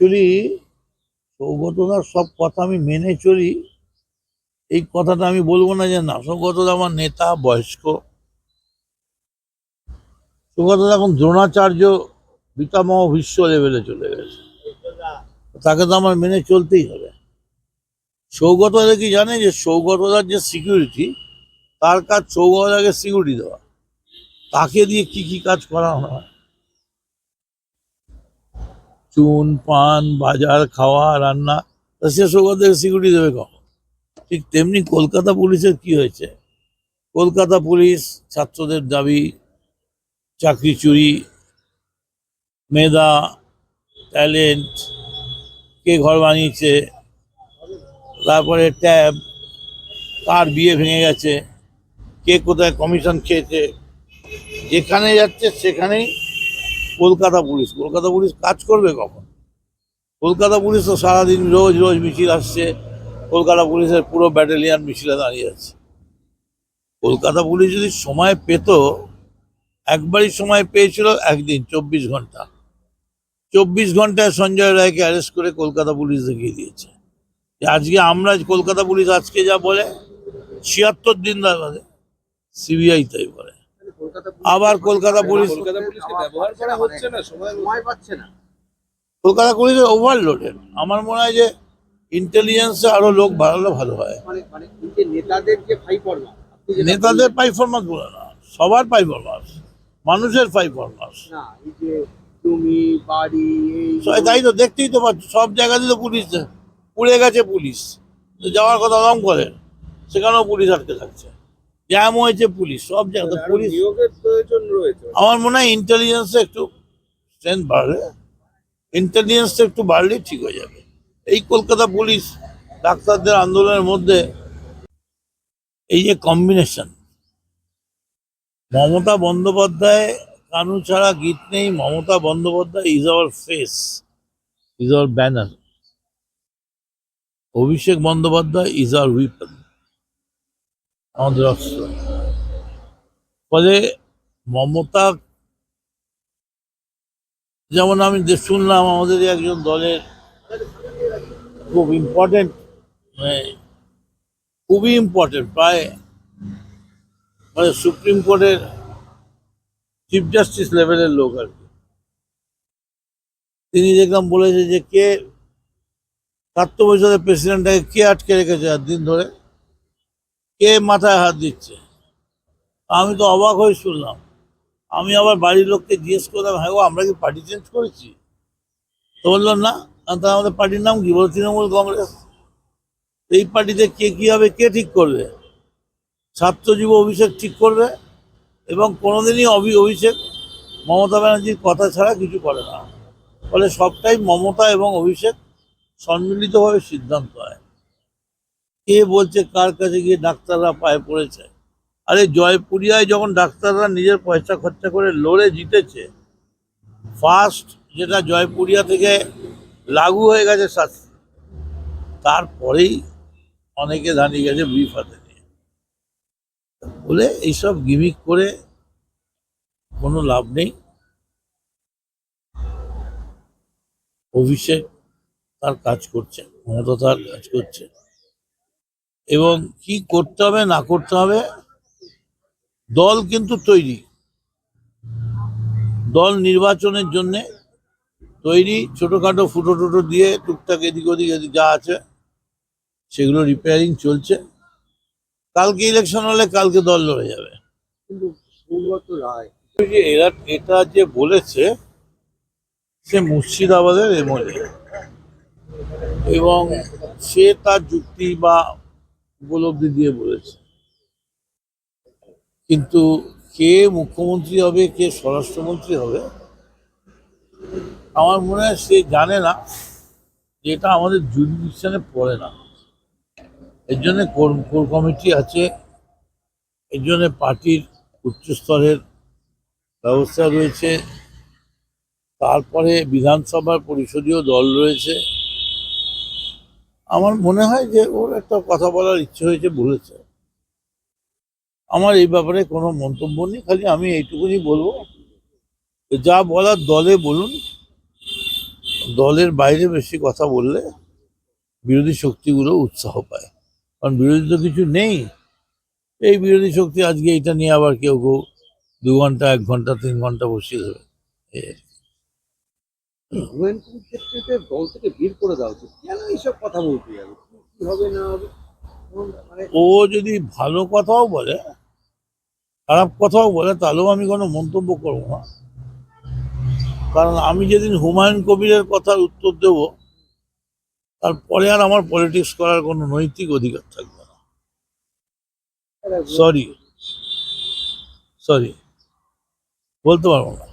Actually সৌগতদার সব কথা আমি মেনে চলি, এই কথাটা আমি বলব না যে না সৌগতদা আমার নেতা, বয়স্ক। সৌগতদা এখন দ্রোণাচার্য পিতামহ বিশ্ব লেভেলে চলে গেছে। তাকে তো আমার মেনে চলতেই হবে। সৌগতদা কি জানে যে সৌগতদার যে সিকিউরিটি, তার কাজ সৌগতদাকে সিকিউরিটি দেওয়া। তাকে দিয়ে কি কি কাজ করানো হয়? চুন, পান, বাজার, খাওয়া, রান্না তা সে সৌগতকে সিকিউরিটি দেবে কখন? ঠিক তেমনি কলকাতা পুলিশের কি হয়েছে? কলকাতা পুলিশ ছাত্রদের দাবি, চাকরি চুরি, মেধা ট্যালেন্ট কে ঘর বানিয়েছে, তারপরে ট্যাব, কার বিয়ে ভেঙে গেছে, কে কোথায় কমিশন খেয়েছে, যেখানে যাচ্ছে সেখানেই কলকাতা পুলিশ। কলকাতা পুলিশ কাজ করবে কখন? কলকাতা পুলিশ তো সারাদিন রোজ রোজ মিছিল আসছে। কলকাতা পুলিশের পুরো ব্যাটালিয়ান মিছিলে দাঁড়িয়ে আছে। কলকাতা পুলিশ যদি সময় পেত, একবারই সময় পেয়েছিল একদিন, চব্বিশ ঘণ্টা। চব্বিশ ঘন্টায় সঞ্জয় রায়কে অ্যারেস্ট করে কলকাতা পুলিশ দেখিয়ে দিয়েছে। আজকে আমরা কলকাতা পুলিশ আজকে যা বলে, ছিয়াত্তর দিন বাদে সিবিআই তাই বলে। আবার কলকাতা পুলিশ কলকাতা পুলিশকে ব্যবহার করা হচ্ছে না সময় সময় পাচ্ছে না। কলকাতা পুলিশ ওভারলোডেড আমার মনে হয় যে ইন্টেলিজেন্সে আরও লোক বাড়ালে ভালো হয়। মানে মানে নেতাদের পারফরমেন্স বলে না সবার পারফরমেন্স মানুষের পারফরমেন্স না এই যে জমি বাড়ি এই তাই তো দেখতেই তো পাচ্ছ সব জায়গাতেই তো পুলিশ পুড়ে গেছে পুলিশ। যাওয়ার কথা রং করে সেখানেও পুলিশ আটকে থাকছে। জ্যাম হয়েছে পুলিশ সব জায়গাতে পুলিশ আমার মনে হয় ইন্টেলিজেন্সে একটু স্ট্রেংথ বাড়লে ইন্টেলিজেন্সটা একটু বাড়লেই ঠিক হয়ে যাবে। এই কলকাতা পুলিশ ডাক্তারদের আন্দোলনের মধ্যে এই যে কম্বিনেশন মমতা বন্দ্যোপাধ্যায় কানু ছাড়া গীত নেই Mamata Bandyopadhyay is our face is our banner Abhishek Bandyopadhyay is our weapon আমাদের অস্ত্র ফলে মমতা, যেমন আমি শুনলাম আমাদের একজন দলের খুব ইম্পর্টেন্ট মানে খুবই ইম্পর্টেন্ট প্রায় মানে সুপ্রিম কোর্টের চিফ জাস্টিস লেভেলের লোক আর কি। তিনি দেখলাম বলেছে যে কে ছাত্র পরিষদের প্রেসিডেন্টটাকে কে আটকে রেখেছে দিন ধরে? কে মাথায় হাত দিচ্ছে? আমি তো অবাক হয়ে শুনলাম। আমি আবার বাড়ির লোককে জিজ্ঞেস করলাম হ্যাঁ গো, আমরা কি পার্টি চেঞ্জ করেছি? তো বলল, না আর তা আমাদের পার্টির নাম কি? বলো তৃণমূল কংগ্রেস। এই পার্টিতে কে কী হবে, কে ঠিক করবে? ছাত্র যুব অভিষেক ঠিক করবে এবং কোনোদিনই অভি, অভিষেক মমতা ব্যানার্জির কথা ছাড়া কিছু করে না। ফলে সবটাই মমতা এবং অভিষেক সম্মিলিতভাবে সিদ্ধান্ত হয়। কে বলছে কার কাছে গিয়ে ডাক্তাররা পায়ে পড়েছে? আরে জয়পুরিয়ায় যখন ডাক্তাররা নিজের পয়সা খরচা করে লড়ে জিতেছে ফার্স্ট যেটা জয়পুরিয়া থেকে লাগু হয়ে গেছে শাস্তি। তারপরেই অনেকে দাঁড়িয়ে গেছে ব্রিফ হাতে নিয়ে। বলে এইসব গিমিক করে কোনো লাভ নেই। অভিষেক তার কাজ করছে, মমতা তার কাজ করছে। এবং কি করতে হবে, না করতে হবে, দল কিন্তু তৈরি। দল নির্বাচনের জন্য তৈরি, ছোটোখাটো ফুটো টুটো দিয়ে টুকটাক এদিক ওদিক এদিক যা আছে, সেগুলো রিপেয়ারিং চলছে। কালকে ইলেকশন হলে কালকে দল লড়ে যাবে। এরা, এটা যে বলেছে, সে মুর্শিদাবাদের এমএলএ। এবং সে তার যুক্তি বা উপলব্ধি দিয়ে বলেছে। কিন্তু কে মুখ্যমন্ত্রী হবে, কে স্বরাষ্ট্রমন্ত্রী হবে, আমার মনে হয় সে জানে না যে এটা আমাদের জুডিশনে পড়ে না। এর জন্য কোর কমিটি আছে, এর জন্য পার্টির উচ্চস্তরের ব্যবস্থা রয়েছে, তারপরে বিধানসভার পরিষদীয় দল রয়েছে আমার মনে হয় যে ওর একটা কথা বলার ইচ্ছে হয়েছে, বলেছে। আমার এই ব্যাপারে কোনো মন্তব্য নেই, খালি আমি এইটুকুনি বলব। যা বলার দলে বলুন, দলের বাইরে বেশি কথা বললে বিরোধী শক্তিগুলো উৎসাহ পায়। কারণ বিরোধী তো কিছু নেই। এই বিরোধী শক্তি আজকে এটা নিয়ে আবার কেউ কেউ দু ঘণ্টা, এক ঘণ্টা, তিন ঘণ্টা বসিয়ে দেবে। এই আর হুমায়ুন ক্ষেত্রে দল থেকে বের করে দেওয়া উচিত কেন এইসব কথা বলতে যাবে কি- হবে না হবে? মানে ও যদি ভালো কথাও বলে খারাপ কথাও বলে তাহলেও আমি কোনো মন্তব্য করব না। কারণ আমি যেদিন হুমায়ুন কবিরের কথার উত্তর দেব তারপরে আর আমার পলিটিক্স করার কোনো নৈতিক অধিকার থাকবে না। সরি সরি বলতে পারব না।